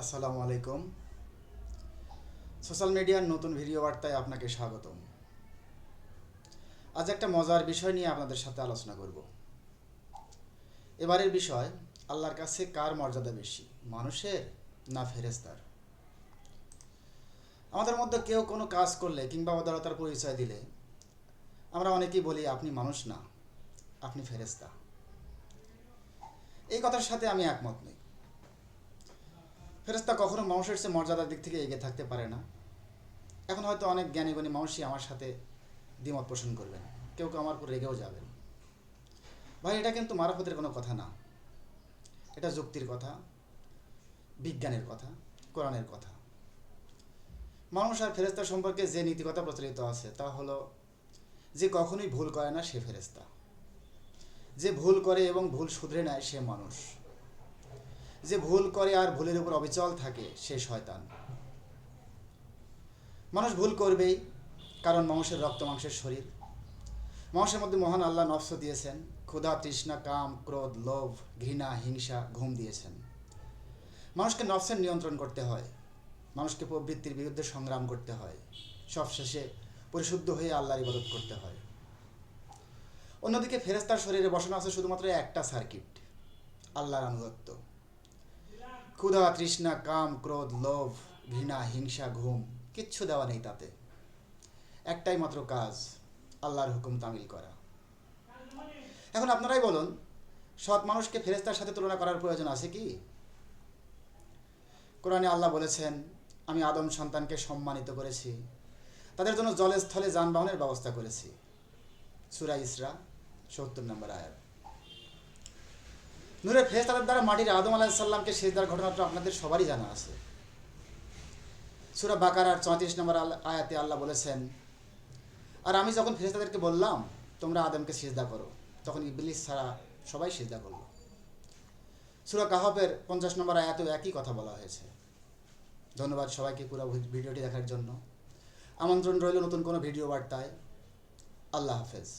আসসালামু আলাইকুম। সোশ্যাল মিডিয়ার নতুন ভিডিও বার্তায় আপনাকে স্বাগতম। আজ একটা মজার বিষয় নিয়ে আপনাদের সাথে আলোচনা করব। এবারের বিষয়, আল্লাহর কাছে কার মর্যাদা বেশি, মানুষের না ফেরেস্তার আমাদের মধ্যে কেউ কোনো কাজ করলে কিংবা উদারতার পরিচয় দিলে, আমরা অনেকেই বলি, আপনি মানুষ না, আপনি ফেরেস্তা এই কথার সাথে আমি একমত নই। ফেরেস্তা কখনো মানুষের চেয়ে মর্যাদার দিক থেকে এগিয়ে থাকতে পারে না। এখন হয়তো অনেক জ্ঞানী গুণী মানুষই আমার সাথে দ্বিমত পোষণ করবেন। কেউ কেউ আমার উপর রেগেও যাবেন। ভাই, এটা কিন্তু মারফতের কোনো কথা না। এটা যুক্তির কথা, বিজ্ঞানের কথা, কোরআনের কথা। মানুষ আর ফেরেস্তা সম্পর্কে যে নীতিকথা প্রচলিত আছে তা হলো, যে কখনোই ভুল করে না সে ফেরেস্তা যে ভুল করে এবং ভুল শুধরে নেয় সে মানুষ। যে ভুল করে আর ভুলের উপর অবিচল থাকে, সে শয়তান। মানুষ ভুল করবেই, কারণ মানুষের রক্ত মাংসের শরীর। মানুষের মধ্যে মহান আল্লাহ নফস দিয়েছেন, ক্ষুধা, তৃষ্ণা, কাম, ক্রোধ, লোভ, ঘৃণা, হিংসা, ঘুম দিয়েছেন। মানুষকে নফসের নিয়ন্ত্রণ করতে হয়। মানুষকে প্রবৃত্তির বিরুদ্ধে সংগ্রাম করতে হয়। সবশেষে পরিশুদ্ধ হয়ে আল্লাহর ইবাদত করতে হয়। অন্যদিকে ফেরেস্তার শরীরে বসানো আছে শুধুমাত্র একটা সার্কিট, আল্লাহর আনুগত্য। ক্ষুধা, তৃষ্ণা, কাম, ক্রোধ, লোভ, ঘৃণা, হিংসা, ঘুম, কিচ্ছু দেওয়া নেই তাতে। একটাই মাত্র কাজ, আল্লাহর হুকুম তামিল করা। এখন আপনারাই বলুন, সৎ মানুষকে ফেরেস্তার সাথে তুলনা করার প্রয়োজন আছে কি? কোরআনে আল্লাহ বলেছেন, আমি আদম সন্তানকে সম্মানিত করেছি। তাদের জন্য জলে, স্থলে যানবাহনের ব্যবস্থা করেছি। সুরা ইসরা, সত্তর নম্বর আয়াত। নূরে ফেরেস্তাদের দ্বারা মাটির আদম আলাহিসাল্লামকে সেজদার ঘটনাটা আপনাদের সবারই জানা আছে। সুরা বাকার আর চৌত্রিশ নম্বর আয়াতে আল্লাহ বলেছেন, আর আমি যখন ফেরেস্তাদেরকে বললাম, তোমরা আদমকে সিজদা করো, তখন ইবলিস ছাড়া সবাই সিজদা করল। সুরা কাহবের পঞ্চাশ নম্বর আয়াতেও একই কথা বলা হয়েছে। ধন্যবাদ সবাইকে পুরো ভিডিওটি দেখার জন্য। আমন্ত্রণ রইল নতুন কোনো ভিডিও বার্তায়। আল্লাহ হাফেজ।